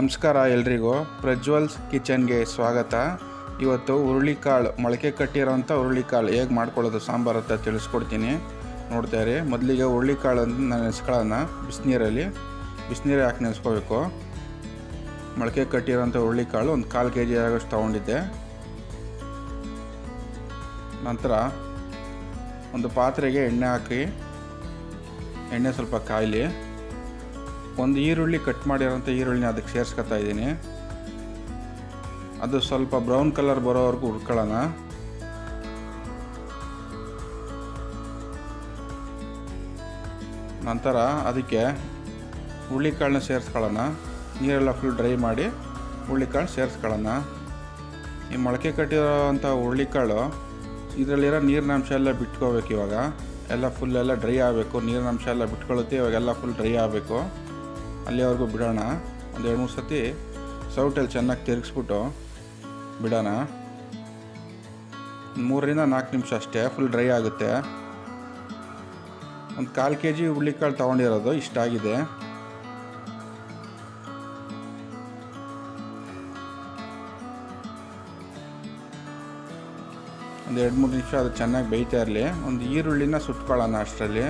ನಮಸ್ಕಾರ ಎಲ್ರಿಗೂ. ಪ್ರಜ್ವಲ್ಸ್ ಕಿಚನ್ಗೆ ಸ್ವಾಗತ. ಇವತ್ತು ಹುರುಳಿಕಾಳು, ಮೊಳಕೆ ಕಟ್ಟಿರೋಂಥ ಹುರುಳಿಕಾಳು ಹೇಗೆ ಮಾಡ್ಕೊಳ್ಳೋದು, ಸಾಂಬಾರು ಅಂತ ತಿಳಿಸ್ಕೊಡ್ತೀನಿ. ನೋಡ್ತಾ ಇರಿ, ಮೊದಲಿಗೆ ಹುರುಳಿಕಾಳನ್ನು ನಾನು ನೆನೆಸ್ಕೊಳ್ಳೋಣ, ಬಿಸಿನೀರಲ್ಲಿ. ಬಿಸಿನೀರು ಹಾಕಿ ನೆನೆಸ್ಕೋಬೇಕು? ಮೊಳಕೆ ಕಟ್ಟಿರೋಂಥ ಹುರುಳಿಕಾಳು ಒಂದು ಕಾಲು ಕೆ ಜಿ ಆಗೋಷ್ಟು ತೊಗೊಂಡಿದ್ದೆ. ನಂತರ ಒಂದು ಪಾತ್ರೆಗೆ ಎಣ್ಣೆ ಹಾಕಿ, ಎಣ್ಣೆ ಸ್ವಲ್ಪ ಕಾಯಲಿ. ಒಂದು ಈರುಳ್ಳಿ ಕಟ್ ಮಾಡಿರೋಂಥ ಈರುಳ್ಳಿನ ಅದಕ್ಕೆ ಸೇರಿಸ್ಕೊತಾ ಇದ್ದೀನಿ. ಅದು ಸ್ವಲ್ಪ ಬ್ರೌನ್ ಕಲರ್ ಬರೋವರೆಗೂ ಹುರ್ಕೊಳ್ಳೋಣ. ನಂತರ ಅದಕ್ಕೆ ಹುಳ್ಳಿಕಾಳನ್ನ ಸೇರಿಸ್ಕೊಳ್ಳೋಣ. ನೀರೆಲ್ಲ ಫುಲ್ ಡ್ರೈ ಮಾಡಿ ಹುಳ್ಳಿಕಾಳು ಸೇರಿಸ್ಕೊಳ್ಳೋಣ. ಈ ಮೊಳಕೆ ಕಟ್ಟಿರೋವಂಥ ಹುಳ್ಳಿಕಾಳು ಇದರಲ್ಲಿರೋ ನೀರಿನ ಅಂಶ ಎಲ್ಲ ಬಿಟ್ಕೋಬೇಕು ಇವಾಗ. ಎಲ್ಲ ಫುಲ್ ಎಲ್ಲ ಡ್ರೈ ಆಗಬೇಕು. ನೀರಿನ ಅಂಶ ಎಲ್ಲ ಬಿಟ್ಕೊಳ್ಳುತ್ತೆ, ಇವಾಗೆಲ್ಲ ಫುಲ್ ಡ್ರೈ ಆಗಬೇಕು. ಅಲ್ಲಿವರೆಗೂ ಬಿಡೋಣ. ಒಂದು ಎರಡು ಮೂರು ಸತಿ ಸೌಟಲ್ಲಿ ಚೆನ್ನಾಗಿ ತಿರುಗಿಸ್ಬಿಟ್ಟು ಬಿಡೋಣ. ಮೂರರಿಂದ ನಾಲ್ಕು ನಿಮಿಷ ಅಷ್ಟೇ ಫುಲ್ ಡ್ರೈ ಆಗುತ್ತೆ. ಒಂದು ಕಾಲು ಕೆ ಜಿ ಹುಳ್ಳಿಕಾಳು ತೊಗೊಂಡಿರೋದು ಇಷ್ಟಾಗಿದೆ ಒಂದು ಎರಡು ಮೂರು ನಿಮಿಷ ಅದು ಚೆನ್ನಾಗಿ ಬೇಯ್ತಾ ಇರಲಿ. ಒಂದು ಈರುಳ್ಳಿನ ಸುಟ್ಕೊಳ್ಳೋಣ ಅಷ್ಟರಲ್ಲಿ.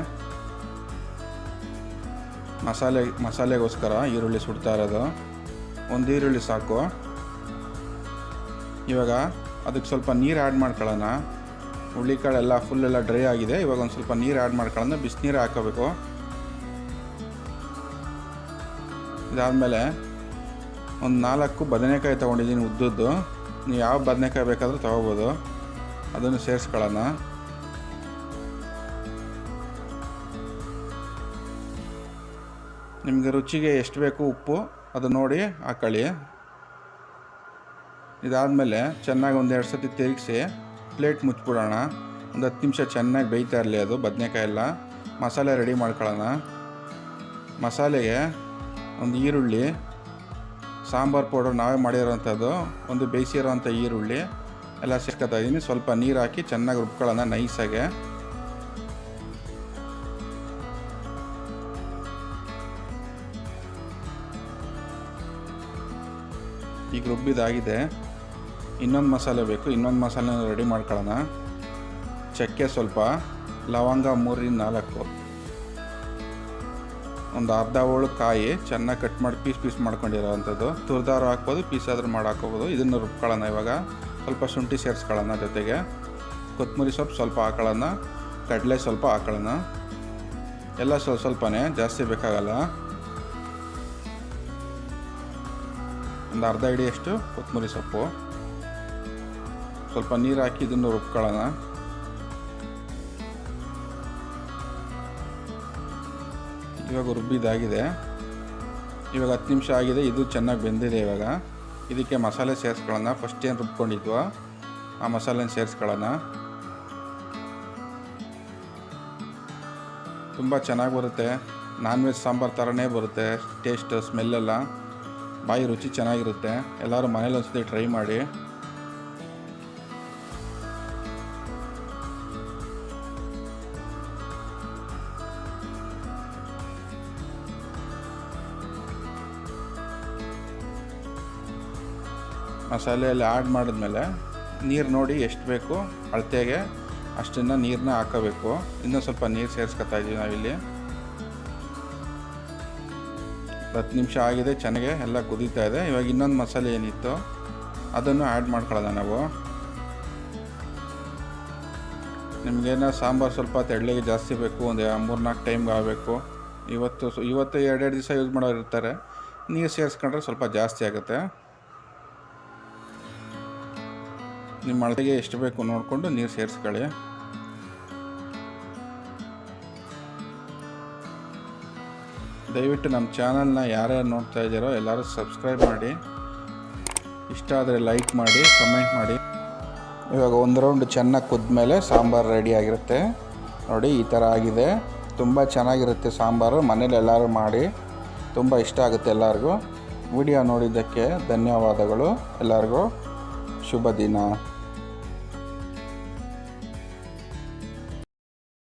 ಮಸಾಲೆ, ಮಸಾಲೆಗೋಸ್ಕರ ಈರುಳ್ಳಿ ಸುಡ್ತಾ ಇರೋದು. ಒಂದು ಈರುಳ್ಳಿ ಸಾಕು. ಇವಾಗ ಅದಕ್ಕೆ ಸ್ವಲ್ಪ ನೀರು ಆ್ಯಡ್ ಮಾಡ್ಕೊಳ್ಳೋಣ. ಹುಳ್ಳಿಕಾಳೆಲ್ಲ ಫುಲ್ ಎಲ್ಲ ಡ್ರೈ ಆಗಿದೆ. ಇವಾಗ ಒಂದು ಸ್ವಲ್ಪ ನೀರು ಆ್ಯಡ್ ಮಾಡ್ಕೊಳ್ಳೋಣ. ಬಿಸಿನೀರು ಹಾಕೋಬೇಕು. ಇದಾದಮೇಲೆ ಒಂದು ನಾಲ್ಕು ಬದನೆಕಾಯಿ ತೊಗೊಂಡಿದ್ದೀನಿ ಉದ್ದದ್ದು. ನೀವು ಯಾವ ಬದನೆಕಾಯಿ ಬೇಕಾದರೂ ತೊಗೋಬೋದು. ಅದನ್ನು ಸೇರಿಸ್ಕೊಳ್ಳೋಣ. ನಿಮಗೆ ರುಚಿಗೆ ಎಷ್ಟು ಬೇಕು ಉಪ್ಪು, ಅದು ನೋಡಿ ಹಾಕೊಳ್ಳಿ ಇದಾದಮೇಲೆ ಚೆನ್ನಾಗಿ ಒಂದೆರಡು ಸತಿ ತಿರುಗಿಸಿ, ಪ್ಲೇಟ್ ಮುಚ್ಚಿಬಿಡೋಣ. ಒಂದು ಹತ್ತು ನಿಮಿಷ ಚೆನ್ನಾಗಿ ಬೇಯ್ತಾ ಇರಲಿ ಅದು, ಬದನೆಕಾಯಿ ಎಲ್ಲ. ಮಸಾಲೆ ರೆಡಿ ಮಾಡ್ಕೊಳ್ಳೋಣ. ಮಸಾಲೆಗೆ ಒಂದು ಈರುಳ್ಳಿ, ಸಾಂಬಾರು ಪೌಡರ್ ನಾವೇ ಮಾಡಿರೋವಂಥದ್ದು ಒಂದು ಬೇಯಿಸಿರೋವಂಥ ಈರುಳ್ಳಿ, ಎಲ್ಲ ಸೇರ್ಕೊತಾ ಇದ್ದೀನಿ ಸ್ವಲ್ಪ ನೀರು ಹಾಕಿ ಚೆನ್ನಾಗಿ ರುಬ್ಕೊಳ್ಳೋಣ ನೈಸಾಗೆ. ಈಗ ರುಬ್ಬಿದಾಗಿದೆ ಇನ್ನೊಂದು ಮಸಾಲೆ ಬೇಕು. ಇನ್ನೊಂದು ಮಸಾಲೆ ರೆಡಿ ಮಾಡ್ಕೊಳ್ಳೋಣ. ಚಕ್ಕೆ ಸ್ವಲ್ಪ, ಲವಂಗ ಮೂರರಿಂದ ನಾಲ್ಕು. ಒಂದು ಅರ್ಧ ಹೋಳು ಕಾಯಿ ಚೆನ್ನಾಗಿ ಕಟ್ ಮಾಡಿ ಪೀಸ್ ಪೀಸ್ ಮಾಡ್ಕೊಂಡಿರೋ ಅಂಥದ್ದು ತುರ್ದಾರು ಹಾಕ್ಬೋದು, ಪೀಸ್ ಆದರೂ ಮಾಡಿ ಹಾಕೋಬೋದು ಇದನ್ನು ರುಬ್ಕೊಳ್ಳೋಣ ಇವಾಗ. ಸ್ವಲ್ಪ ಶುಂಠಿ ಸೇರಿಸ್ಕೊಳ್ಳೋಣ ಜೊತೆಗೆ. ಕೊತ್ತಂಬರಿ ಸೊಪ್ಪು ಸ್ವಲ್ಪ ಹಾಕೊಳ್ಳೋಣ. ಕಡಲೆ ಸ್ವಲ್ಪ ಹಾಕೊಳ್ಳೋಣ. ಎಲ್ಲ ಸ್ವಲ್ಪ ಸ್ವಲ್ಪನೇ. ಜಾಸ್ತಿ ಬೇಕಾಗಲ್ಲ. ಒಂದು ಅರ್ಧ ಹಿಡಿಯಷ್ಟು ಕೊತ್ತಂಬರಿ ಸೊಪ್ಪು. ಸ್ವಲ್ಪ ನೀರು ಹಾಕಿ ಇದನ್ನು ರುಬ್ಕೊಳ್ಳೋಣ. ಇವಾಗ ರುಬ್ಬಿದಾಗಿದೆ. ಇವಾಗ ಹತ್ತು ನಿಮಿಷ ಆಗಿದೆ, ಇದು ಚೆನ್ನಾಗಿ ಬೆಂದಿದೆ ಇವಾಗ. ಇದಕ್ಕೆ ಮಸಾಲೆ ಸೇರಿಸ್ಕೊಳ್ಳೋಣ. ಫಸ್ಟ್ ಏನು ರುಬ್ಕೊಂಡಿದ್ವೋ ಆ ಮಸಾಲೆನ ಸೇರಿಸ್ಕೊಳ್ಳೋಣ. ತುಂಬ ಚೆನ್ನಾಗಿ ಬರುತ್ತೆ. ನಾನ್ ವೆಜ್ ಸಾಂಬಾರು ಥರನೇ ಬರುತ್ತೆ, ಟೇಸ್ಟ್ ಸ್ಮೆಲ್ಲೆಲ್ಲ ಬಾಯಿ ರುಚಿ ಚೆನ್ನಾಗಿರುತ್ತೆ. ಎಲ್ಲರೂ ಮನೇಲಿ ಒಂದ್ಸತಿ ಟ್ರೈ ಮಾಡಿ. ಮಸಾಲೆಯಲ್ಲಿ ಆ್ಯಡ್ ಮಾಡಿದ್ಮೇಲೆ ನೀರು ನೋಡಿ ಎಷ್ಟು ಬೇಕು, ಅಳತೆಗೆ ಅಷ್ಟನ್ನು ನೀರನ್ನ ಹಾಕೋಬೇಕು. ಇನ್ನೂ ಸ್ವಲ್ಪ ನೀರು ಸೇರಿಸ್ಕೊತಾ ಇದ್ದೀವಿ ನಾವಿಲ್ಲಿ. ಹತ್ತು ನಿಮಿಷ ಆಗಿದೆ, ಚೆನ್ನಾಗೆ ಎಲ್ಲ ಕುದೀತಾ ಇದೆ. ಇವಾಗ ಇನ್ನೊಂದು ಮಸಾಲೆ ಏನಿತ್ತು ಅದನ್ನು ಆ್ಯಡ್ ಮಾಡ್ಕೊಳ್ಳೋಣ ನಾವು. ನಿಮಗೇನೋ ಸಾಂಬಾರು ಸ್ವಲ್ಪ ತೆಳ್ಳಗೆ ಜಾಸ್ತಿ ಬೇಕು, ಒಂದು ಮೂರು ನಾಲ್ಕು ಟೈಮ್ಗೆ ಆಗಬೇಕು. ಇವತ್ತು ಇವತ್ತು ಎರಡೆರಡು ದಿವಸ ಯೂಸ್ ಮಾಡೋರು ಇರ್ತಾರೆ. ನೀರು ಸೇರಿಸ್ಕೊಂಡ್ರೆ ಸ್ವಲ್ಪ ಜಾಸ್ತಿ ಆಗುತ್ತೆ. ನಿಮ್ಮ ಅಳತೆಗೆ ಎಷ್ಟು ಬೇಕು ನೋಡಿಕೊಂಡು ನೀರು ಸೇರಿಸ್ಕೊಳ್ಳಿ. ದಯವಿಟ್ಟು ನಮ್ಮ ಚಾನಲ್ನ ಯಾರ್ಯಾರು ನೋಡ್ತಾ ಇದ್ದೀರೋ ಎಲ್ಲರೂ ಸಬ್ಸ್ಕ್ರೈಬ್ ಮಾಡಿ. ಇಷ್ಟ ಆದರೆ ಲೈಕ್ ಮಾಡಿ, ಕಮೆಂಟ್ ಮಾಡಿ. ಇವಾಗ ಒಂದು ರೌಂಡ್ ಚೆನ್ನಾಗಿ ಕುದ್ಮೇಲೆ ಸಾಂಬಾರು ರೆಡಿ ಆಗಿರುತ್ತೆ. ನೋಡಿ, ಈ ಥರ ಆಗಿದೆ. ತುಂಬ ಚೆನ್ನಾಗಿರುತ್ತೆ ಸಾಂಬಾರು. ಮನೇಲಿ ಎಲ್ಲರೂ ಮಾಡಿ. ತುಂಬ ಇಷ್ಟ ಆಗುತ್ತೆ ಎಲ್ಲರಿಗೂ. ವಿಡಿಯೋ ನೋಡಿದ್ದಕ್ಕೆ ಧನ್ಯವಾದಗಳು. ಎಲ್ಲರಿಗೂ ಶುಭ ದಿನ.